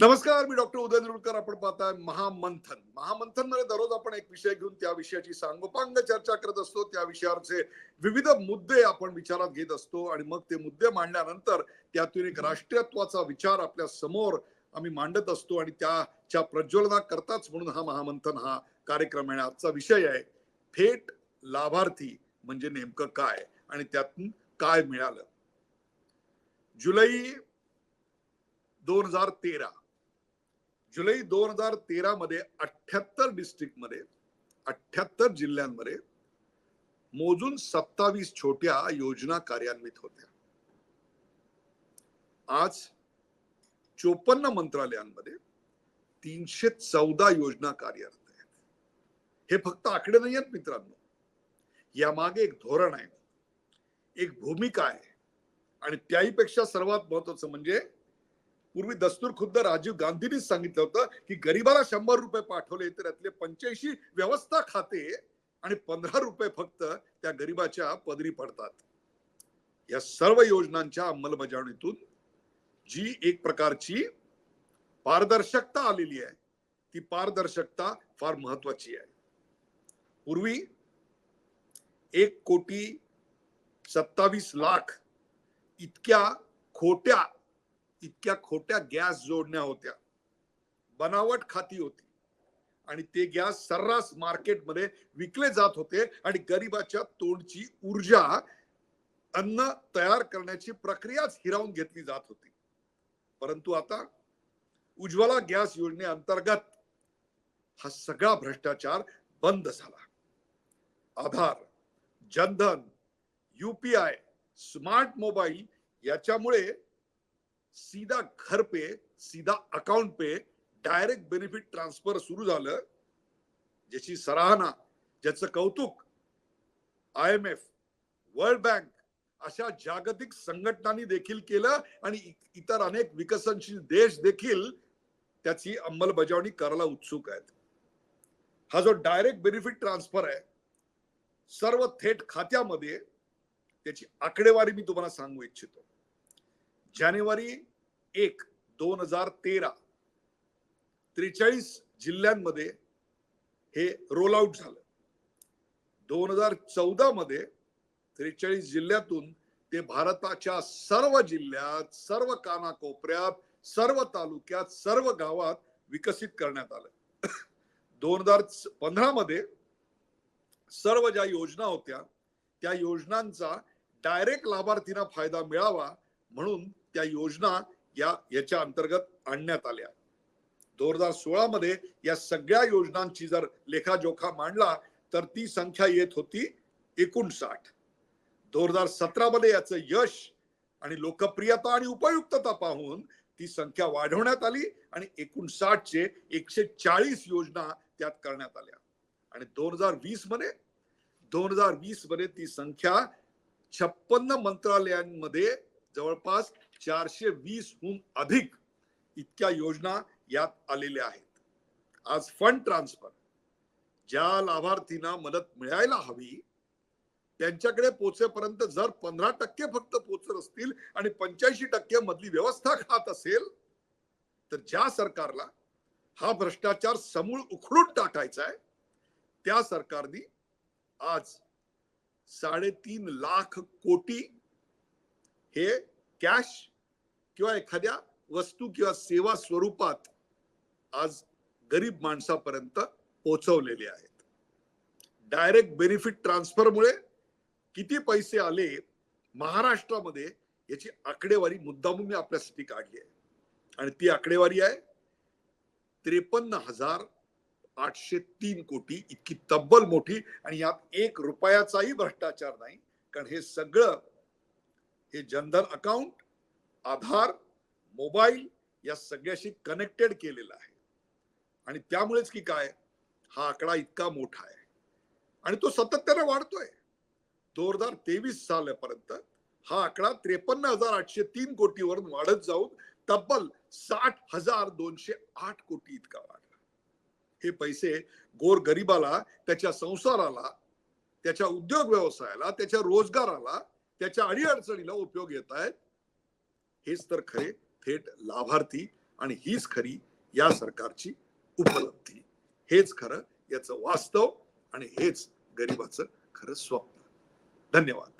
नमस्कार मी डॉक्टर उदय निरुडकर आपण पाहताय महामंथन. महामंथनमध्ये दररोज आपण एक विषय घेऊन त्या विषयाची सांगोपांग चर्चा करत असतो. त्या विषयावरचे विविध मुद्दे आपण विचारात घेत असतो आणि मग ते मुद्दे मांडल्यानंतर त्यातून एक राष्ट्रीयत्वाचा विचार आपल्यासमोर आम्ही मांडत असतो आणि त्याच्या प्रज्वलना करताच म्हणून हा महामंथन हा कार्यक्रम आहे आजचा विषय आहे. थेट लाभार्थी म्हणजे नेमकं काय आणि त्यातून काय मिळालं? जुलै दोन हजार तेरा जुलै दोन हजार तेरा मध्ये अठ्याहत्तर डिस्ट्रिक्टमध्ये अठ्याहत्तर जिल्ह्यांमध्ये मोजून सत्तावीस छोट्या योजना कार्यान्वित होत्या. आज चोपन्न मंत्रालयांमध्ये तीनशे चौदा योजना कार्यरत आहेत. हे फक्त आकडे नाही आहेत मित्रांनो. यामागे एक धोरण आहे. एक भूमिका आहे. आणि त्याहीपेक्षा सर्वात महत्वाचं म्हणजे पूर्वी दस्तूर खुद्द राजीव गांधींनीच सांगितलं होतं की गरीबाला शंभर रुपये पाठवले तर त्यातले पंच्याऐंशी व्यवस्था खाते आणि पंधरा रुपये फक्त त्या गरीबाच्या पदरी पडतात. या सर्व योजनांच्या अंमलबजावणीतून जी एक प्रकारची पारदर्शकता आलेली आहे ती पारदर्शकता फार महत्वाची आहे. पूर्वी एक कोटी सत्तावीस लाख इतक्या खोट्या इतक्या खोट्या गॅस जोडण्या होत्या. बनावट खाती होती. आणि ते गॅस सर्रास मार्केटमध्ये विकले जात होते आणि गरिबाच्या तोंडची ऊर्जा अन्न तयार करण्याची प्रक्रियाच हिरावून घेतली जात होती. परंतु आता उज्ज्वला गॅस योजनेअंतर्गत हा सगळा भ्रष्टाचार बंद झाला. Aadhaar Jandhan UPI smart mobile याच्यामुळे सीधा घर पे सीधा अकाउंट पे डायरेक्ट बेनिफिट ट्रान्सफर सुरू झालं. ज्याची सराहना ज्याचं कौतुक I M F World Bank अशा जागतिक संघटनांनी देखील केलं आणि इतर अनेक विकसनशील देश देखील त्याची अंमलबजावणी करायला उत्सुक आहेत. हा जो डायरेक्ट बेनिफिट ट्रान्सफर आहे सर्व थेट खात्यामध्ये त्याची आकडेवारी मी तुम्हाला सांगू इच्छितो. जानेवारी एक दोन हजार तेरा. त्रेचाळीस जिल्ह्यांमध्ये हे रोल आउट झालं. दोन हजार चौदा मध्ये त्रेचाळीस जिल्ह्यातून ते भारताच्या सर्व जिल्ह्यात सर्व कानाकोपऱ्यात सर्व तालुक्यात सर्व गावात विकसित करण्यात आलं. दोन हजार पंधरा मध्ये सर्व ज्या योजना होत्या त्या योजनांचा डायरेक्ट लाभार्थींना फायदा मिळावा म्हणून त्या योजना या याच्या अंतर्गत आणण्यात आल्या. दोन हजार सोळा मध्ये या सगळ्या योजनांची जर लेखाजोखा मांडला तर ती संख्या येत होती एकोणसाठ. दोन हजार सतरा मध्ये याचं यश आणि लोकप्रियता आणि उपयुक्तता पाहून ती संख्या वाढवण्यात आली आणि एकोणसाठ चे एकशे चाळीस योजना त्यात करण्यात आल्या. आणि दोन हजार वीसमध्ये दोन हजार वीसमध्ये ती संख्या छप्पन्न मंत्रालयांमध्ये जवळपास चारशे वीस हून अधिक इतक्या योजना यात आलेल्या आहेत. आज फंड ट्रान्सफर ज्या लाभार्थींना मदत मिळायला हवी त्यांच्याकडे पोचेपर्यंत जर पंधरा टक्के फक्त पोचत असतील आणि पंच्याऐंशी टक्के मधली व्यवस्था खात असेल तर ज्या सरकारला हा भ्रष्टाचार समूळ उखडून टाकायचा आहे त्या सरकारने आज साडेतीन लाख कोटी हे कॅश किंवा एखाद्या वस्तू किंवा सेवा स्वरूपात आज गरीब माणसापर्यंत पोहोचवलेले आहेत. डायरेक्ट बेनिफिट ट्रान्सफरमुळे किती पैसे आले महाराष्ट्रामध्ये याची आकडेवारी मुद्दामून मी आपल्यासाठी काढली आहे. आणि ती आकडेवारी आहे त्रेपन्न हजार आठशे तीन कोटी इतकी तब्बल मोठी आणि यात एक रुपयाचाही भ्रष्टाचार नाही. कारण हे सगळं हे जनधन अकाउंट आधार मोबाईल या सगळ्याशी कनेक्टेड केलेलं आहे. आणि त्यामुळेच की काय? हा आकडा इतका मोठा आहे. आणि तो सातत्याने वाढतोय. दोन हजार तेवीस सालापर्यंत हा आकडा त्रेपन्न हजार आठशे तीन कोटीवरून वाढत जाऊन तब्बल साठ हजार दोनशे आठ कोटी इतका वाढला. हे पैसे गोर गरिबाला त्याच्या संसाराला त्याच्या उद्योग व्यवसायाला त्याच्या रोजगाराला त्याच्या अडीअडचणीला उपयोग येत आहेत. हेच तर खरे थेट लाभार्थी आणि हीच खरी या सरकारची उपलब्धी. हेच खरं याचं वास्तव आणि हेच गरिबाचं खरं स्वप्न. धन्यवाद.